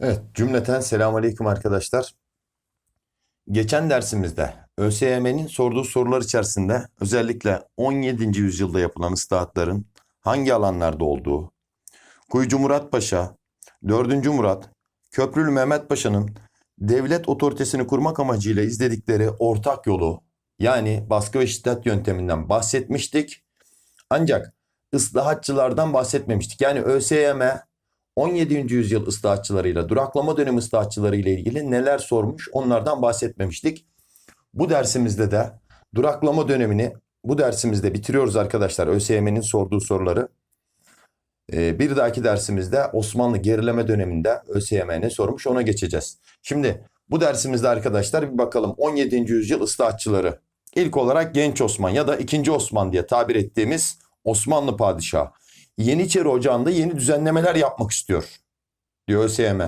Evet, cümleten selamünaleyküm arkadaşlar. Geçen dersimizde ÖSYM'nin sorduğu sorular içerisinde özellikle 17. yüzyılda yapılan ıslahatların hangi alanlarda olduğu, Kuyucu Murat Paşa, 4. Murat, Köprülü Mehmet Paşa'nın devlet otoritesini kurmak amacıyla izledikleri ortak yolu yani baskı ve şiddet yönteminden bahsetmiştik. Ancak ıslahatçılardan bahsetmemiştik. Yani ÖSYM 17. yüzyıl ıslahatçılarıyla, duraklama dönemi ıslahatçıları ile ilgili neler sormuş onlardan bahsetmemiştik. Bu dersimizde de duraklama dönemini bu dersimizde bitiriyoruz arkadaşlar ÖSYM'nin sorduğu soruları. Ee, bir dahaki dersimizde Osmanlı gerileme döneminde ÖSYM ne sormuş ona geçeceğiz. Şimdi bu dersimizde arkadaşlar bir bakalım 17. yüzyıl ıslahatçıları. İlk olarak Genç Osman ya da 2. Osman diye tabir ettiğimiz Osmanlı padişahı. Yeniçeri Ocağı'nda yeni düzenlemeler yapmak istiyor diyor ÖSYM.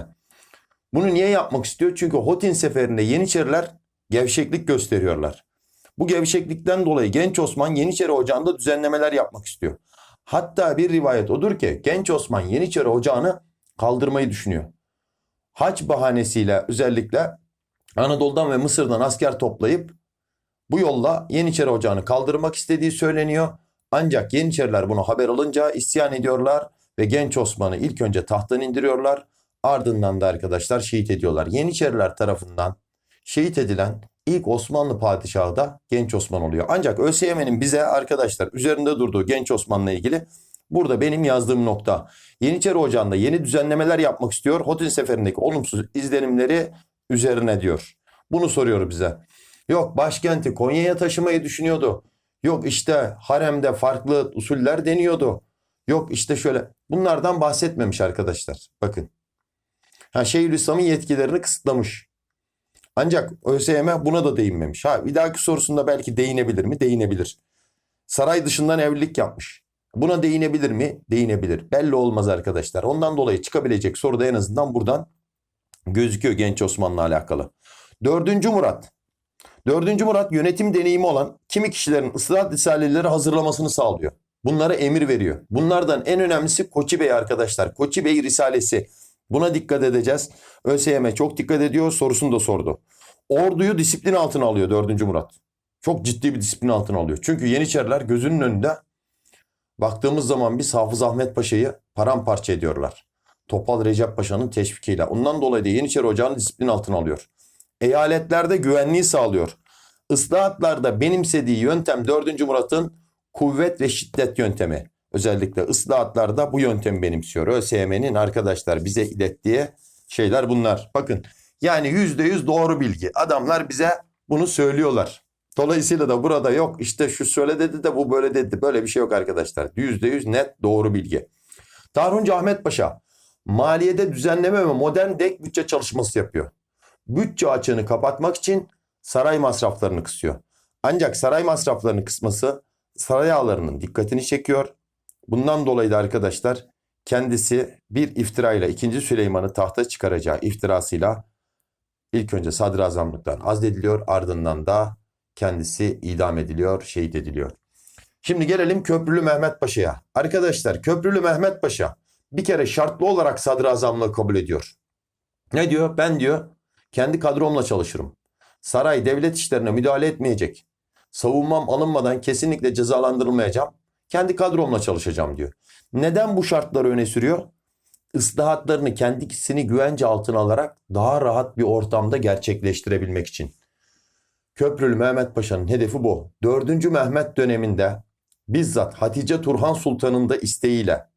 Bunu niye yapmak istiyor? Çünkü Hotin seferinde Yeniçeriler gevşeklik gösteriyorlar. Bu gevşeklikten dolayı Genç Osman Yeniçeri Ocağı'nda düzenlemeler yapmak istiyor. Hatta bir rivayet odur ki Genç Osman Yeniçeri Ocağı'nı kaldırmayı düşünüyor. Haç bahanesiyle özellikle Anadolu'dan ve Mısır'dan asker toplayıp bu yolla Yeniçeri Ocağı'nı kaldırmak istediği söyleniyor. Ancak Yeniçeriler bunu haber alınca isyan ediyorlar ve Genç Osman'ı ilk önce tahttan indiriyorlar. Ardından da arkadaşlar şehit ediyorlar. Yeniçeriler tarafından şehit edilen ilk Osmanlı padişahı da Genç Osman oluyor. Ancak ÖSYM'nin bize arkadaşlar üzerinde durduğu Genç Osman'la ilgili burada benim yazdığım nokta. Yeniçeri Ocağı'nda yeni düzenlemeler yapmak istiyor. Hotin seferindeki olumsuz izlenimleri üzerine diyor. Bunu soruyor bize. Yok başkenti Konya'ya taşımayı düşünüyordu. Yok işte haremde farklı usuller deniyordu. Yok işte şöyle. Bunlardan bahsetmemiş arkadaşlar. Bakın. Ha, Şeyhülislam'ın yetkilerini kısıtlamış. Ancak ÖSYM buna da değinmemiş. Ha, bir dahaki sorusunda belki değinebilir mi? Değinebilir. Saray dışından evlilik yapmış. Buna değinebilir mi? Değinebilir. Belli olmaz arkadaşlar. Ondan dolayı çıkabilecek soruda en azından buradan gözüküyor Genç Osman'la alakalı. Dördüncü Murat. Dördüncü Murat yönetim deneyimi olan kimi kişilerin ıslahat risaleleri hazırlamasını sağlıyor. Bunlara emir veriyor. Bunlardan en önemlisi Koçi Bey arkadaşlar. Koçi Bey Risalesi. Buna dikkat edeceğiz. ÖSYM çok dikkat ediyor. Sorusunu da sordu. Orduyu disiplin altına alıyor 4. Murat. Çok ciddi bir disiplin altına alıyor. Çünkü Yeniçeriler gözünün önünde baktığımız zaman biz Hafız Ahmet Paşa'yı paramparça ediyorlar. Topal Recep Paşa'nın teşvikiyle. Ondan dolayı da Yeniçeri Ocağı'nı disiplin altına alıyor. Eyaletlerde güvenliği sağlıyor. Islahatlarda benimsediği yöntem 4. Murat'ın kuvvet ve şiddet yöntemi. Özellikle ıslahatlarda bu yöntemi benimsiyor. ÖSYM'nin arkadaşlar bize ilettiği şeyler bunlar. Bakın yani %100 doğru bilgi. Adamlar bize bunu söylüyorlar. Dolayısıyla da burada yok işte şu söyle dedi de bu böyle dedi. Böyle bir şey yok arkadaşlar. %100 net doğru bilgi. Tarhuncu Ahmet Paşa maliyede düzenleme ve modern dek bütçe çalışması yapıyor. Bütçe açığını kapatmak için saray masraflarını kısıyor. Ancak saray masraflarını kısması saray ağalarının dikkatini çekiyor. Bundan dolayı da arkadaşlar kendisi bir iftirayla 2. Süleyman'ı tahta çıkaracağı iftirasıyla ilk önce sadrazamlıktan azlediliyor ardından da kendisi idam ediliyor, şehit ediliyor. Şimdi gelelim Köprülü Mehmet Paşa'ya. Arkadaşlar Köprülü Mehmet Paşa bir kere şartlı olarak sadrazamlığı kabul ediyor. Ne diyor? Ben diyor kendi kadromla çalışırım. Saray devlet işlerine müdahale etmeyecek. Savunmam alınmadan kesinlikle cezalandırılmayacağım. Kendi kadromla çalışacağım diyor. Neden bu şartları öne sürüyor? Islahatlarını kendisini güvence altına alarak daha rahat bir ortamda gerçekleştirebilmek için. Köprülü Mehmet Paşa'nın hedefi bu. 4. Mehmet döneminde bizzat Hatice Turhan Sultan'ın da isteğiyle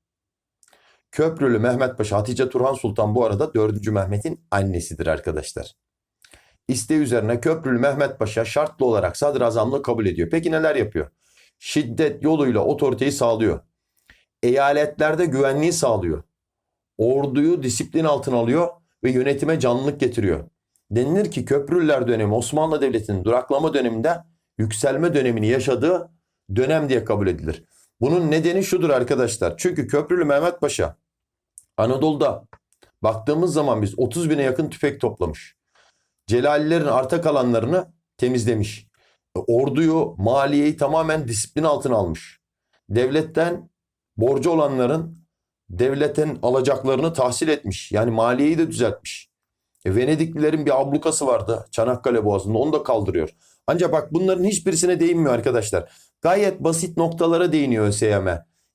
Köprülü Mehmet Paşa Hatice Turhan Sultan bu arada 4. Mehmet'in annesidir arkadaşlar. İsteği üzerine Köprülü Mehmet Paşa şartlı olarak sadrazamlığı kabul ediyor. Peki neler yapıyor? Şiddet yoluyla otoriteyi sağlıyor. Eyaletlerde güvenliği sağlıyor. Orduyu disiplin altına alıyor ve yönetime canlılık getiriyor. Denilir ki Köprülüler dönemi Osmanlı Devleti'nin duraklama döneminde yükselme dönemini yaşadığı dönem diye kabul edilir. Bunun nedeni şudur arkadaşlar. Çünkü Köprülü Mehmet Paşa Anadolu'da baktığımız zaman biz 30 bine yakın tüfek toplamış. Celalilerin arta kalanlarını temizlemiş. E, Orduyu, maliyeyi tamamen disiplin altına almış. Devletten borcu olanların devletin alacaklarını tahsil etmiş. Yani maliyeyi de düzeltmiş. E, Venediklilerin bir ablukası vardı Çanakkale Boğazı'nda onu da kaldırıyor. Ancak bak bunların hiçbirisine değinmiyor arkadaşlar. Gayet basit noktalara değiniyor ÖSYM.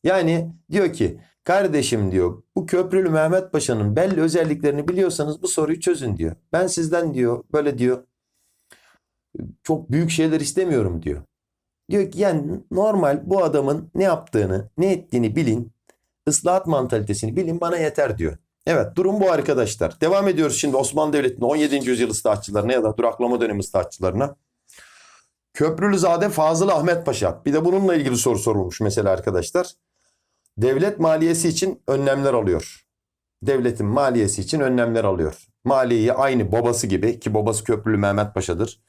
Yani diyor ki kardeşim diyor bu Köprülü Mehmet Paşa'nın belli özelliklerini biliyorsanız bu soruyu çözün diyor. Ben sizden diyor böyle diyor çok büyük şeyler istemiyorum diyor. Diyor ki yani normal bu adamın ne yaptığını, ne ettiğini bilin. ıslahat mantalitesini bilin bana yeter diyor. Evet durum bu arkadaşlar. Devam ediyoruz şimdi Osmanlı Devleti'nin 17. yüzyıl ıslahatçılarına ya da duraklama dönemi ıslahatçılarına. Köprülüzade Fazıl Ahmet Paşa. Bir de bununla ilgili soru sorulmuş mesela arkadaşlar. Devlet maliyesi için önlemler alıyor. Devletin maliyesi için önlemler alıyor. Maliyeyi aynı babası gibi ki babası Köprülü Mehmet Paşa'dır.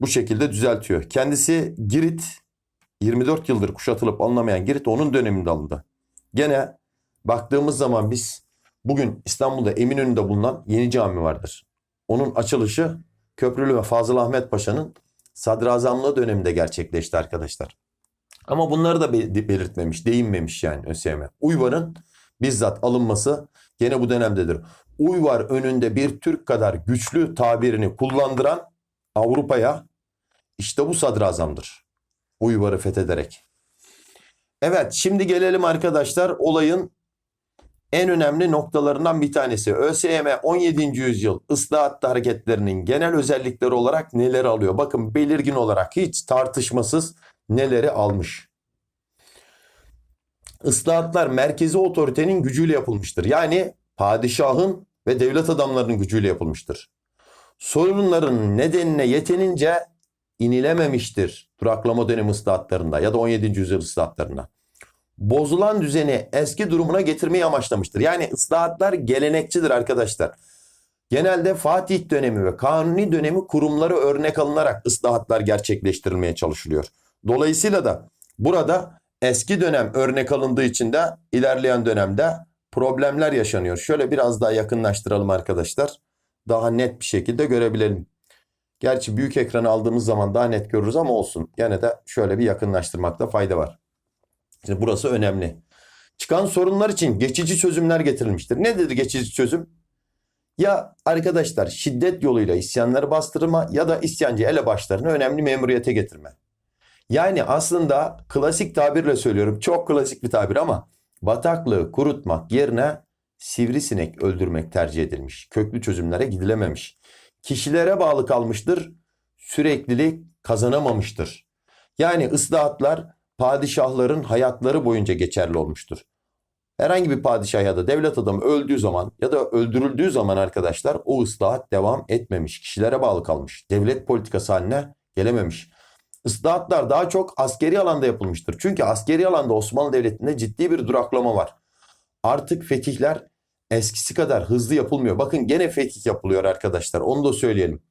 Bu şekilde düzeltiyor. Kendisi Girit 24 yıldır kuşatılıp alınamayan Girit onun döneminde alındı. Gene baktığımız zaman biz bugün İstanbul'da Eminönü'nde bulunan yeni cami vardır. Onun açılışı Köprülü ve Fazıl Ahmet Paşa'nın sadrazamlığı döneminde gerçekleşti arkadaşlar. Ama bunları da be- belirtmemiş, değinmemiş yani ÖSYM. Uyvar'ın bizzat alınması gene bu dönemdedir. Uyvar önünde bir Türk kadar güçlü tabirini kullandıran Avrupa'ya işte bu sadrazamdır. Uyvar'ı fethederek. Evet şimdi gelelim arkadaşlar olayın en önemli noktalarından bir tanesi. ÖSYM 17. yüzyıl ıslahatlı hareketlerinin genel özellikleri olarak neler alıyor? Bakın belirgin olarak hiç tartışmasız neleri almış. Islahatlar merkezi otoritenin gücüyle yapılmıştır. Yani padişahın ve devlet adamlarının gücüyle yapılmıştır. Sorunların nedenine yetenince inilememiştir duraklama dönemi ıslahatlarında ya da 17. yüzyıl ıslahatlarında. Bozulan düzeni eski durumuna getirmeyi amaçlamıştır. Yani ıslahatlar gelenekçidir arkadaşlar. Genelde Fatih dönemi ve Kanuni dönemi kurumları örnek alınarak ıslahatlar gerçekleştirilmeye çalışılıyor. Dolayısıyla da burada eski dönem örnek alındığı için de ilerleyen dönemde problemler yaşanıyor. Şöyle biraz daha yakınlaştıralım arkadaşlar. Daha net bir şekilde görebilelim. Gerçi büyük ekranı aldığımız zaman daha net görürüz ama olsun. Gene de şöyle bir yakınlaştırmakta fayda var. Şimdi burası önemli. Çıkan sorunlar için geçici çözümler getirilmiştir. Nedir geçici çözüm? Ya arkadaşlar şiddet yoluyla isyanları bastırma ya da isyancı elebaşlarını önemli memuriyete getirme. Yani aslında klasik tabirle söylüyorum. Çok klasik bir tabir ama bataklığı kurutmak yerine sivrisinek öldürmek tercih edilmiş. Köklü çözümlere gidilememiş. Kişilere bağlı kalmıştır. Süreklilik kazanamamıştır. Yani ıslahatlar padişahların hayatları boyunca geçerli olmuştur. Herhangi bir padişah ya da devlet adamı öldüğü zaman ya da öldürüldüğü zaman arkadaşlar o ıslahat devam etmemiş. Kişilere bağlı kalmış. Devlet politikası haline gelememiş. Islahatlar daha çok askeri alanda yapılmıştır. Çünkü askeri alanda Osmanlı Devleti'nde ciddi bir duraklama var. Artık fetihler eskisi kadar hızlı yapılmıyor. Bakın gene fetih yapılıyor arkadaşlar. Onu da söyleyelim.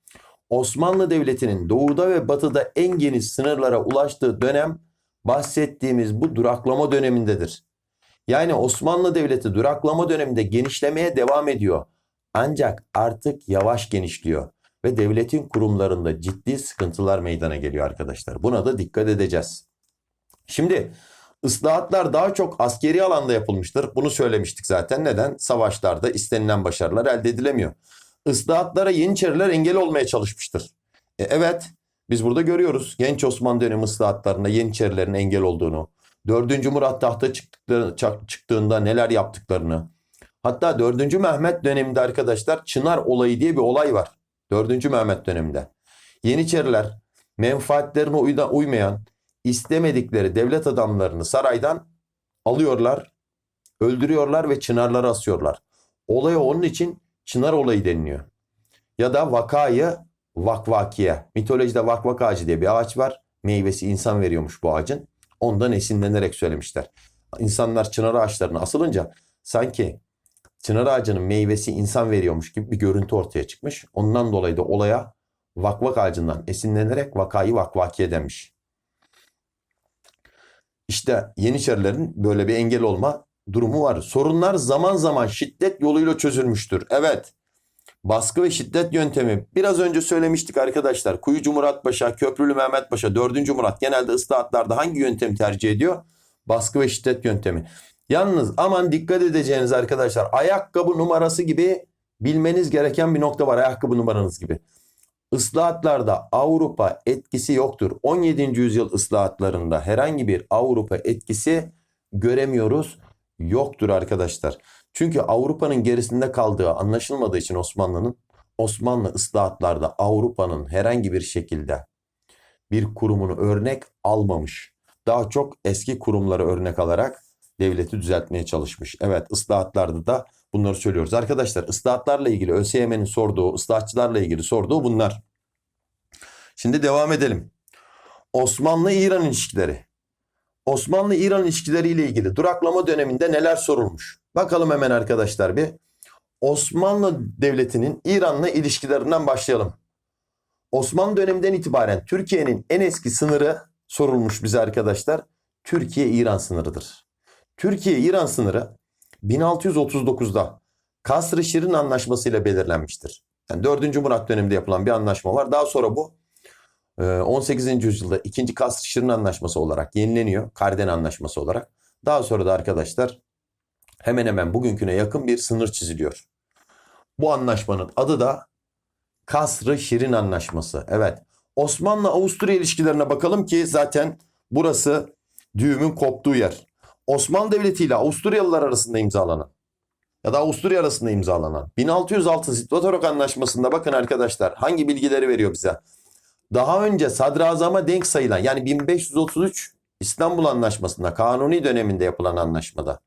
Osmanlı Devleti'nin doğuda ve batıda en geniş sınırlara ulaştığı dönem bahsettiğimiz bu duraklama dönemindedir. Yani Osmanlı Devleti duraklama döneminde genişlemeye devam ediyor. Ancak artık yavaş genişliyor ve devletin kurumlarında ciddi sıkıntılar meydana geliyor arkadaşlar. Buna da dikkat edeceğiz. Şimdi ıslahatlar daha çok askeri alanda yapılmıştır. Bunu söylemiştik zaten. Neden? Savaşlarda istenilen başarılar elde edilemiyor. Islahatlara Yeniçeriler engel olmaya çalışmıştır. E, evet biz burada görüyoruz genç Osmanlı dönemi ıslahatlarında Yeniçerilerin engel olduğunu, 4. Murat tahta çıktığında neler yaptıklarını. Hatta 4. Mehmet döneminde arkadaşlar Çınar olayı diye bir olay var. 4. Mehmet döneminde. Yeniçeriler menfaatlerine uymayan, istemedikleri devlet adamlarını saraydan alıyorlar, öldürüyorlar ve çınarlara asıyorlar. Olaya onun için Çınar olayı deniliyor. Ya da vakayı vakvakiye. Mitolojide vakvak ağacı diye bir ağaç var. Meyvesi insan veriyormuş bu ağacın. Ondan esinlenerek söylemişler. İnsanlar çınar ağaçlarına asılınca sanki çınar ağacının meyvesi insan veriyormuş gibi bir görüntü ortaya çıkmış. Ondan dolayı da olaya vakvak ağacından esinlenerek vakayı vakvakiye demiş. İşte Yeniçerilerin böyle bir engel olma durumu var. Sorunlar zaman zaman şiddet yoluyla çözülmüştür. Evet. Baskı ve şiddet yöntemi biraz önce söylemiştik arkadaşlar. Kuyucu Murat Paşa, Köprülü Mehmet Paşa, 4. Murat genelde ıslahatlarda hangi yöntemi tercih ediyor? Baskı ve şiddet yöntemi. Yalnız aman dikkat edeceğiniz arkadaşlar ayakkabı numarası gibi bilmeniz gereken bir nokta var ayakkabı numaranız gibi. Islahatlarda Avrupa etkisi yoktur. 17. yüzyıl ıslahatlarında herhangi bir Avrupa etkisi göremiyoruz. Yoktur arkadaşlar. Çünkü Avrupa'nın gerisinde kaldığı anlaşılmadığı için Osmanlı'nın Osmanlı ıslahatlarda Avrupa'nın herhangi bir şekilde bir kurumunu örnek almamış. Daha çok eski kurumları örnek alarak devleti düzeltmeye çalışmış. Evet ıslahatlarda da bunları söylüyoruz. Arkadaşlar ıslahatlarla ilgili ÖSYM'nin sorduğu, ıslahatçılarla ilgili sorduğu bunlar. Şimdi devam edelim. Osmanlı-İran ilişkileri. Osmanlı-İran ilişkileri ile ilgili duraklama döneminde neler sorulmuş? Bakalım hemen arkadaşlar bir. Osmanlı Devleti'nin İran'la ilişkilerinden başlayalım. Osmanlı döneminden itibaren Türkiye'nin en eski sınırı sorulmuş bize arkadaşlar. Türkiye-İran sınırıdır. Türkiye-İran sınırı 1639'da Kasr-ı Şirin Anlaşması ile belirlenmiştir. Yani 4. Murat döneminde yapılan bir anlaşma var. Daha sonra bu e, 18. yüzyılda 2. Kasr-ı Şirin Anlaşması olarak yenileniyor. Karden Anlaşması olarak. Daha sonra da arkadaşlar hemen hemen bugünküne yakın bir sınır çiziliyor. Bu anlaşmanın adı da Kasr-ı Şirin Anlaşması. Evet. Osmanlı-Avusturya ilişkilerine bakalım ki zaten burası düğümün koptuğu yer. Osmanlı Devleti ile Avusturyalılar arasında imzalanan ya da Avusturya arasında imzalanan 1606 Zitvatorok Anlaşması'nda bakın arkadaşlar hangi bilgileri veriyor bize. Daha önce sadrazama denk sayılan yani 1533 İstanbul Anlaşması'nda kanuni döneminde yapılan anlaşmada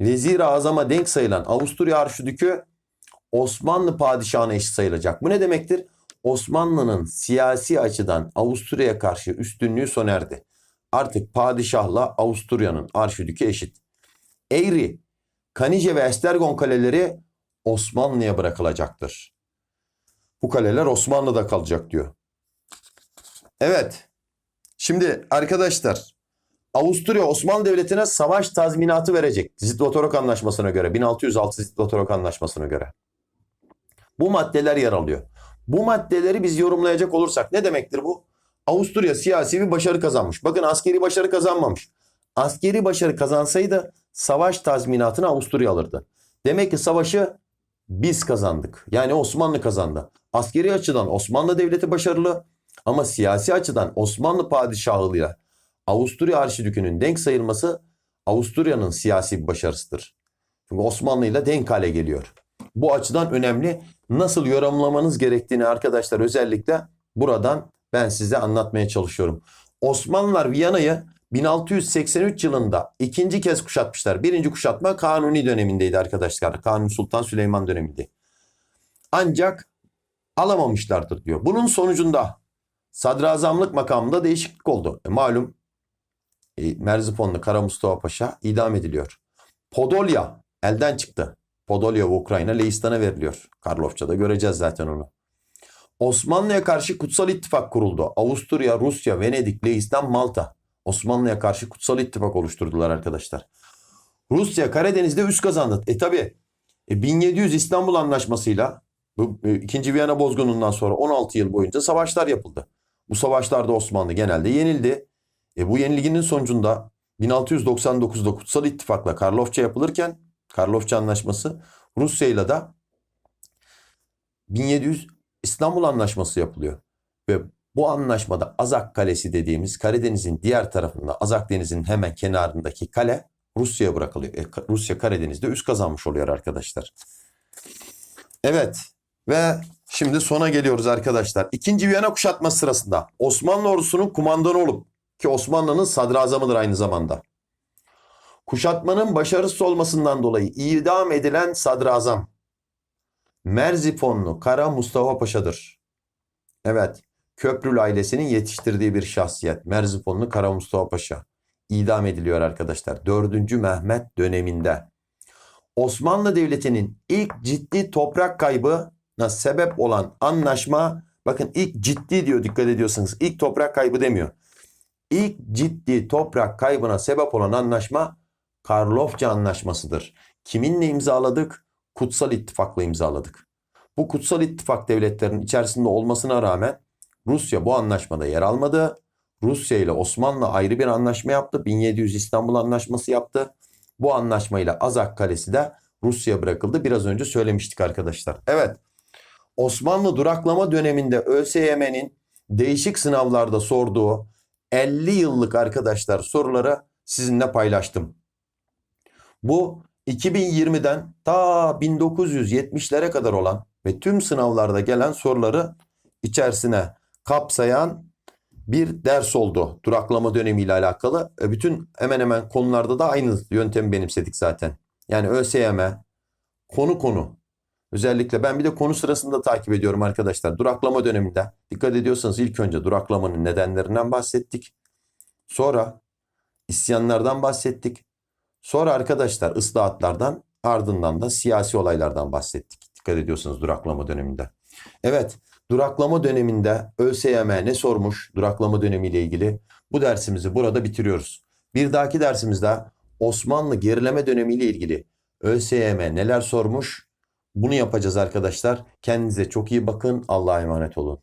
Vezir-i Azam'a denk sayılan Avusturya Arşidükü Osmanlı padişahına eşit sayılacak. Bu ne demektir? Osmanlı'nın siyasi açıdan Avusturya'ya karşı üstünlüğü sona erdi. Artık padişahla Avusturya'nın arşidükü eşit. Eğri, Kanice ve Estergon kaleleri Osmanlı'ya bırakılacaktır. Bu kaleler Osmanlı'da kalacak diyor. Evet. Şimdi arkadaşlar Avusturya Osmanlı Devleti'ne savaş tazminatı verecek. Zitvatorok Anlaşması'na göre 1606 Zitvatorok Anlaşması'na göre. Bu maddeler yer alıyor. Bu maddeleri biz yorumlayacak olursak ne demektir bu? Avusturya siyasi bir başarı kazanmış. Bakın askeri başarı kazanmamış. Askeri başarı kazansaydı savaş tazminatını Avusturya alırdı. Demek ki savaşı biz kazandık. Yani Osmanlı kazandı. Askeri açıdan Osmanlı Devleti başarılı ama siyasi açıdan Osmanlı padişahıyla Avusturya Arşidükü'nün denk sayılması Avusturya'nın siyasi bir başarısıdır. Çünkü Osmanlı ile denk hale geliyor. Bu açıdan önemli. Nasıl yorumlamanız gerektiğini arkadaşlar özellikle buradan ben size anlatmaya çalışıyorum. Osmanlılar Viyana'yı 1683 yılında ikinci kez kuşatmışlar. Birinci kuşatma Kanuni dönemindeydi arkadaşlar. Kanuni Sultan Süleyman döneminde. Ancak alamamışlardır diyor. Bunun sonucunda sadrazamlık makamında değişiklik oldu. E, malum e, Merzifonlu Kara Mustafa Paşa idam ediliyor. Podolya elden çıktı. Podolya Ukrayna Leistan'a veriliyor. Karlofça'da göreceğiz zaten onu. Osmanlı'ya karşı kutsal ittifak kuruldu. Avusturya, Rusya, Venedik, Leistan, Malta. Osmanlı'ya karşı kutsal ittifak oluşturdular arkadaşlar. Rusya Karadeniz'de üst kazandı. E tabi 1700 İstanbul Anlaşması'yla bu e, 2. Viyana bozgunundan sonra 16 yıl boyunca savaşlar yapıldı. Bu savaşlarda Osmanlı genelde yenildi. E, bu yenilginin sonucunda 1699'da Kutsal İttifak'la Karlofça yapılırken Karlofça Anlaşması Rusya ile de 1700 İstanbul Anlaşması yapılıyor. Ve bu anlaşmada Azak Kalesi dediğimiz Karadeniz'in diğer tarafında Azak Denizi'nin hemen kenarındaki kale Rusya'ya bırakılıyor. E, Rusya Karadeniz'de üst kazanmış oluyor arkadaşlar. Evet ve şimdi sona geliyoruz arkadaşlar. İkinci Viyana kuşatması sırasında Osmanlı ordusunun kumandanı olup ki Osmanlı'nın sadrazamıdır aynı zamanda. Kuşatmanın başarısız olmasından dolayı idam edilen sadrazam Merzifonlu Kara Mustafa Paşa'dır. Evet, Köprülü ailesinin yetiştirdiği bir şahsiyet. Merzifonlu Kara Mustafa Paşa idam ediliyor arkadaşlar. 4. Mehmet döneminde. Osmanlı Devleti'nin ilk ciddi toprak kaybına sebep olan anlaşma bakın ilk ciddi diyor dikkat ediyorsanız ilk toprak kaybı demiyor. İlk ciddi toprak kaybına sebep olan anlaşma Karlofça Anlaşması'dır. Kiminle imzaladık? Kutsal İttifak'la imzaladık. Bu Kutsal İttifak devletlerinin içerisinde olmasına rağmen Rusya bu anlaşmada yer almadı. Rusya ile Osmanlı ayrı bir anlaşma yaptı. 1700 İstanbul Anlaşması yaptı. Bu anlaşmayla Azak Kalesi de Rusya'ya bırakıldı. Biraz önce söylemiştik arkadaşlar. Evet. Osmanlı duraklama döneminde ÖSYM'nin değişik sınavlarda sorduğu 50 yıllık arkadaşlar soruları sizinle paylaştım. Bu 2020'den ta 1970'lere kadar olan ve tüm sınavlarda gelen soruları içerisine kapsayan bir ders oldu. Duraklama dönemiyle alakalı. E, Bütün hemen hemen konularda da aynı yöntemi benimsedik zaten. Yani ÖSYM konu konu. Özellikle ben bir de konu sırasında takip ediyorum arkadaşlar. Duraklama döneminde dikkat ediyorsanız ilk önce duraklamanın nedenlerinden bahsettik. Sonra isyanlardan bahsettik. Sonra arkadaşlar ıslahatlardan ardından da siyasi olaylardan bahsettik. Dikkat ediyorsanız duraklama döneminde. Evet, duraklama döneminde ÖSYM ne sormuş duraklama dönemiyle ilgili? Bu dersimizi burada bitiriyoruz. Bir dahaki dersimizde Osmanlı gerileme dönemiyle ilgili ÖSYM neler sormuş? Bunu yapacağız arkadaşlar. Kendinize çok iyi bakın. Allah'a emanet olun.